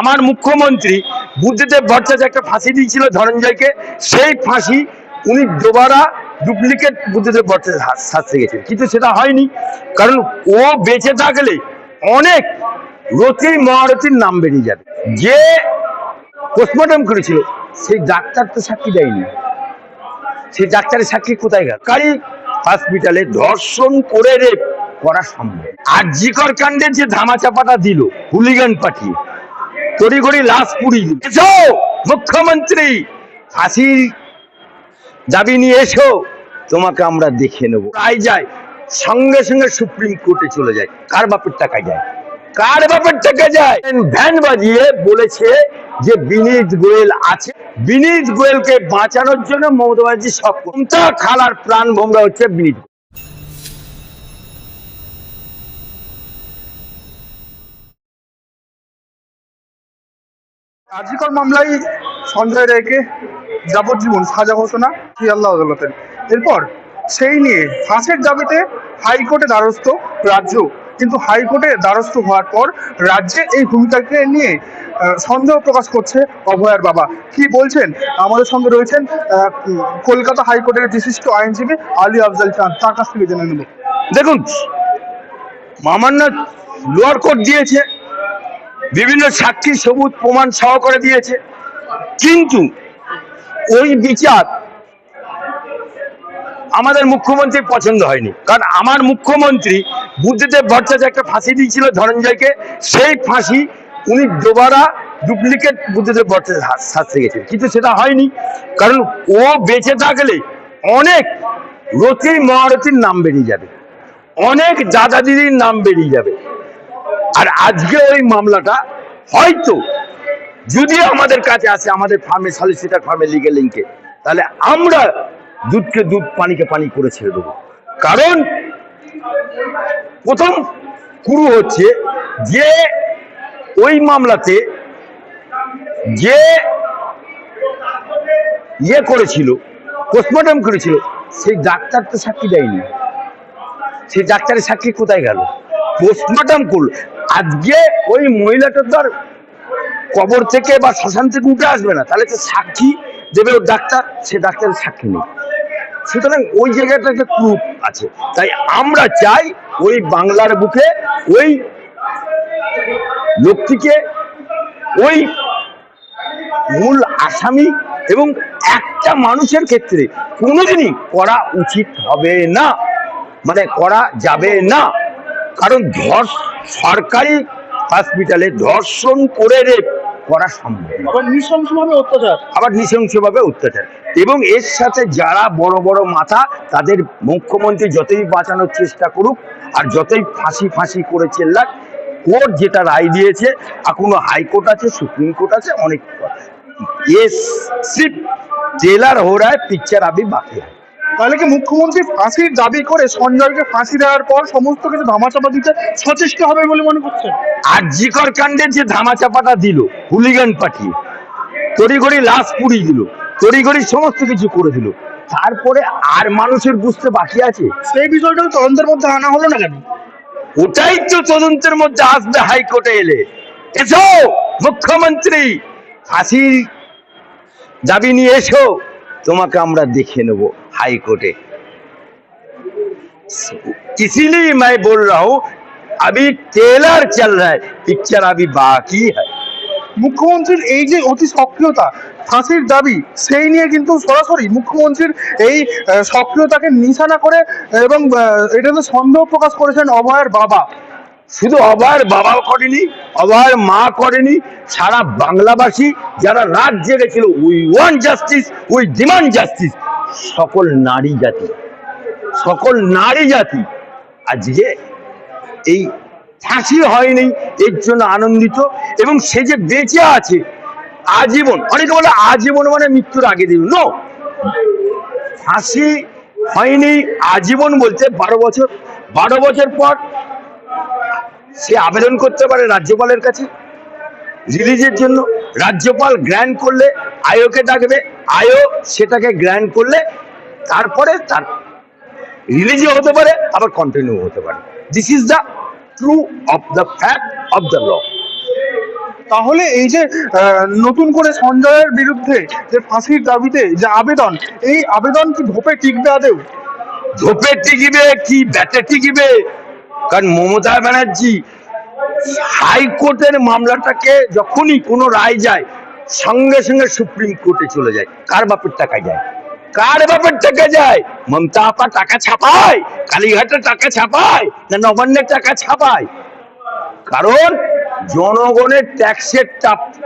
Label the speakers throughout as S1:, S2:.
S1: আমার মুখ্যমন্ত্রী বুদ্ধদেব ভট্টাচার্য একটা ফাঁসি দিয়েছিল ধনঞ্জয়কে, সেই ফাঁসি উনি দুবারা ডুপ্লিকেট বুদ্ধদেব ভট্টাচার্য শাস্তি গেছেন কিন্তু সেটা হয়নি, কারণ ও বেঁচে থাকলে অনেক রতি মহারথীর নাম বেরিয়ে যাবে। যে পোস্টমর্টম করেছিল, সেই ডাক্তার তো সাক্ষী দেয়নি। সেই ডাক্তারের সাক্ষী কোথায় গেল? কারি হসপিটালে ধর্ষণ করে রেপ করা সম্ভব। আর জিকর কাণ্ডের যে ধামাচাপাটা দিল হুলিগান পাঠিয়ে তড়িঘড়ি লাশ পুড়ি। এসো, মুখ্যমন্ত্রী ফাঁসির দাবি নিয়ে এসো, তোমাকে আমরা দেখে নেব। রায় যায়, সঙ্গে সঙ্গে সুপ্রিম কোর্টে চলে যায়। কার বাপের টাকা যায়? কার বাপের টাকা যায়? ভ্যান বাজিয়ে বলেছে যে বিনীত গোয়েল আছে। বিনীত গোয়েলকে বাঁচানোর জন্য মমতা ব্যানার্জি সব খালার প্রাণ ভোমরা হচ্ছে বিনীত
S2: আর্জিকর মামলায় সঞ্জয় রায়কে যাবজ্জীবন সাজা ঘোষণা শিয়ালদা আদালতের। এরপর সেই নিয়ে ফাঁসের দাবিতে হাইকোর্টে দ্বারস্থ রাজ্য। কিন্তু হাইকোর্টে দ্বারস্থ হওয়ার পর রাজ্যে এই ভূমিকাকে নিয়ে সন্দেহ প্রকাশ করছে অভয়ার বাবা। কি বলছেন? আমাদের সঙ্গে রয়েছেন কলকাতা হাইকোর্টের বিশিষ্ট আইনজীবী আলী আফজাল খান। তার কাছ থেকে জেনে নেব।
S1: দেখুন মামান্য লোয়ার কোর্ট দিয়েছে। বিভিন্ন সাক্ষী সবুজ প্রমাণ সহকারে দিয়েছে। কিন্তু ওই বিচার আমাদের মুখ্যমন্ত্রীর পছন্দ হয়নি। কারণ আমার মুখ্যমন্ত্রী বুদ্ধদেব ভট্টাচার্য একটা ফাঁসি দিয়েছিল ধনঞ্জয়কে। সেই ফাঁসি উনি দুবারা ডুপ্লিকেট বুদ্ধদেব ভট্টাচার্য শাস্তি গেছেন কিন্তু সেটা হয়নি। কারণ ও বেঁচে থাকলে অনেক রতি মহারথীর নাম বেরিয়ে যাবে। অনেক দাদা দিদির নাম বেরিয়ে যাবে। আর আজকে ওই মামলাটা হয়তো যদি আমাদের কাছে আসে, আমাদের ফার্মে সলিসিটার ফার্মে লিগে লিঙ্কে তাহলে আমরা দুধকে দুধ পানিকে পানি করে ছেড়ে দেবো। কারণ প্রথম কুরু হচ্ছে যে ওই মামলাতে যে ইয়ে করেছিল পোস্টমর্টম করেছিল, সেই ডাক্তার তো সাক্ষী দেয়নি। সেই ডাক্তারের সাক্ষী কোথায় গেল? পোস্টমর্টম করল। আজকে ওই মহিলাটা তো কবর থেকে বা শ্মশান থেকে উঠে আসবে না। তাহলে তো সাক্ষী দেবে ওর ডাক্তার, সে ডাক্তারের সাক্ষী নেই সুতরাং ওই জায়গাটা একটা প্রুফ আছে। তাই আমরা চাই ওই বাংলার বুকে ওই লোকটিকে ওই মূল আসামি এবং একটা মানুষের ক্ষেত্রে কোনোদিনই করা উচিত হবে না। মানে করা যাবে না। কারণ ধর্ষ সরকারি হসপিটালে ধর্ষণ করে রেপ করা সম্ভব না।
S2: আবার নৃশংসভাবে অত্যাচার
S1: আবার নৃশংসভাবে অত্যাচার এবং এর সাথে যারা বড় বড় মাথা তাদের মুখ্যমন্ত্রী যতই বাঁচানোর চেষ্টা করুক আর যতই ফাঁসি ফাঁসি করে চেল্লাক কোর্ট যেটা রায় দিয়েছে এখনো হাইকোর্ট আছে সুপ্রিম কোর্ট আছে অনেক ये सिर्फ ट्रेलर हो रहा है पिक्चर अभी बाकी है
S2: তাহলে কি মুখ্যমন্ত্রী ফাঁসির দাবি করে সঞ্জয়কে ফাঁসি দেওয়ার পর সমস্ত কিছু ধামাচাপা দিতে সচেষ্ট হবে বলে মনে করছেন?
S1: আর জিকর কাণ্ডের যে ধামাচাপাটা দিল হুলিগান পাঠিয়ে তড়িঘড়ি লাশ পুড়িয়ে দিল তড়িঘড়ি সমস্ত কিছু করে দিল তারপরে আর মানুষের বুঝতে বাকি আছে?
S2: সেই বিষয়টা তদন্তের মধ্যে আনা হলো না কেন?
S1: ওটাই তো তদন্তের মধ্যে আসবে হাইকোর্টে এলে। এসো মুখ্যমন্ত্রী ফাঁসির দাবি নিয়ে এসো তোমাকে আমরা দেখে নেব। हाईकोर्टे इसीलिए मैं बोल रहा हूं अभी ट्रेलर चल रहा है पिक्चर अभी बाकी है
S2: মুখ্যমন্ত্রীর এই যে অতি সক্রিয়তা ফাঁসির দাবি সেই নিয়ে কিন্তু সরাসরি মুখ্যমন্ত্রীর এই আহ, সক্রিয়তাকে নিশানা করে এবং আহ, এটাতে সন্দেহ প্রকাশ করেছেন অভয়ের বাবা
S1: শুধু অভয়ের বাবা করেনি অভয়ের মা করেনি সারা বাংলাবাসী যারা রাত জেগেছিল we want justice we demand justice সকল নারী জাতি, সকল নারী জাতি আজকে এই ফাঁসি হয়নি, এর জন্য আনন্দিত এবং সে যে বেঁচে আছে, আজীবন, অনেকে বলে আজীবন মানে মৃত্যুর আগে দিন। ফাঁসি হয়নি, আজীবন বলতে বারো বছর বারো বছর পর সে আবেদন করতে পারে রাজ্যপালের কাছে, রিলিজের জন্য। রাজ্যপাল গ্র্যান্ড করলে আয়োকে ডাকবে। আয়ো সেটাকে গ্র্যান্ড করলে তারপরে তার রিলিজও হতে পারে আবার কন্টিনিউ হতে পারে। This is the true of the fact of the law
S2: তাহলে এই যে নতুন করে সঞ্জয়ের বিরুদ্ধে যে ফাঁসির দাবিতে যে আবেদন এই আবেদন কি ধোপে টিকবে আদেও
S1: ধোপে টিকিবে কি ব্যাটে টিকিবে? কারণ মমতা ব্যানার্জি হাইকোর্টের মামলাটাকে যখনই কোনো রায় যায় সঙ্গে সঙ্গে সুপ্রিম কোর্টে চলে যায়। কার বাপের টাকা যায়? কার বাপের টাকা যায়? মমতা আপা টাকা ছাপায় কালীঘাটে টাকা ছাপায়, না নবান্নের টাকা ছাপায়। কারণ জনগণের ট্যাক্সের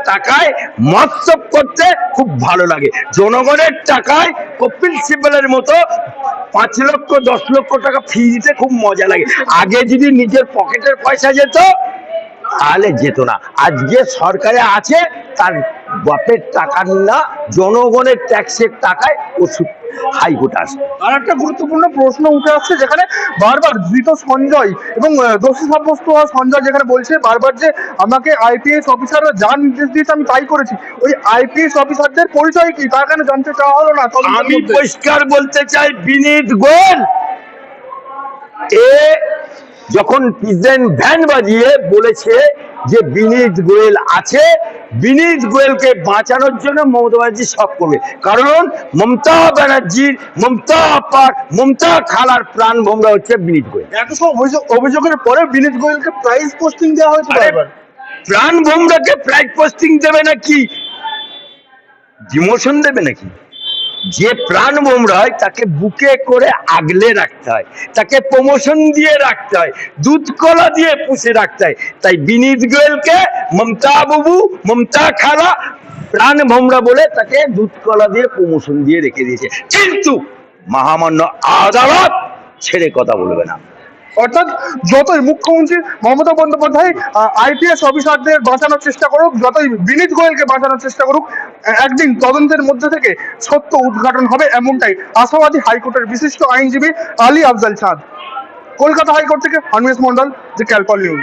S1: টাকায় মৎসব করতে খুব ভালো লাগে। জনগণের টাকায় কপিল সিব্বলের মতো পাঁচ লক্ষ, দশ লক্ষ টাকা ফি দিতে খুব মজা লাগে। আগে যদি নিজের পকেটের পয়সা যেত, তাহলে যেত না। আজকে সরকারে আছে, তার বাপের টাকা না জনগণের ট্যাক্সের টাকায় ও হাইকোর্ট আসে।
S2: আর একটা গুরুত্বপূর্ণ প্রশ্ন উঠে আসছে যেখানে বারবার ধৃত সঞ্জয় এবং দোষী সাব্যস্ত হওয়া সঞ্জয় যেখানে বলছে বারবার যে আমাকে আইপিএস অফিসাররা যা নির্দেশ দিয়েছে আমি তাই করেছি। ওই আইপিএস অফিসারদের পরিচয় কি? তার কেন জানতে চাওয়া হলো না?
S1: আমি? পরিষ্কার বলতে চাই বিনীত গোয়েল। এ যখন প্রেসিডেন্ট ভ্যান বাজিয়ে বলেছে যে বিনীত গোয়েল আছে বিনীত গোয়েলকে বাঁচানোর জন্য মমতা ব্যানার্জি সব করবে। কারণ মমতা ব্যানার্জির মমতা আপার মমতা খালার প্রাণ ভোমরা হচ্ছে বিনীত গোয়েল।
S2: এত সব অভিযোগ অভিযোগের পরে বিনীত গোয়েলকে প্রাইজ পোস্টিং দেওয়া হয়েছে
S1: প্রাণ ভোমরাকে প্রাইজ পোস্টিং দেবে নাকি? ডিমোশন দেবে নাকি? যে প্রাণ ভোমরা হয়, তাকে বুকে করে আগলে রাখতে হয়, তাকে প্রমোশন দিয়ে রাখতে হয়, দুধ কলা দিয়ে পুষে রাখতে হয়। তাই বিনীত গোয়েলকে মমতা বাবু, মমতা খালা প্রাণ ভোমরা বলে তাকে দুধ কলা দিয়ে প্রমোশন দিয়ে রেখে দিয়েছে। কিন্তু মহামান্য আদালত ছেড়ে কথা বলবে না।
S2: অর্থাৎ যতই মুখ্যমন্ত্রী মমতা বন্দ্যোপাধ্যায় আইপিএস অফিসারদের বাঁচানোর চেষ্টা করুক, যতই বিনীত গোয়েলকে বাঁচানোর চেষ্টা করুক একদিন তদন্তের মধ্যে থেকে সত্য উদ্ঘাটন হবে এমনটাই আশাবাদী হাইকোর্টের বিশিষ্ট আইনজীবী আলী আফজাল চাঁদ কলকাতা হাইকোর্ট থেকে হানমেশ মন্ডল দি ক্যালকল নিউজ।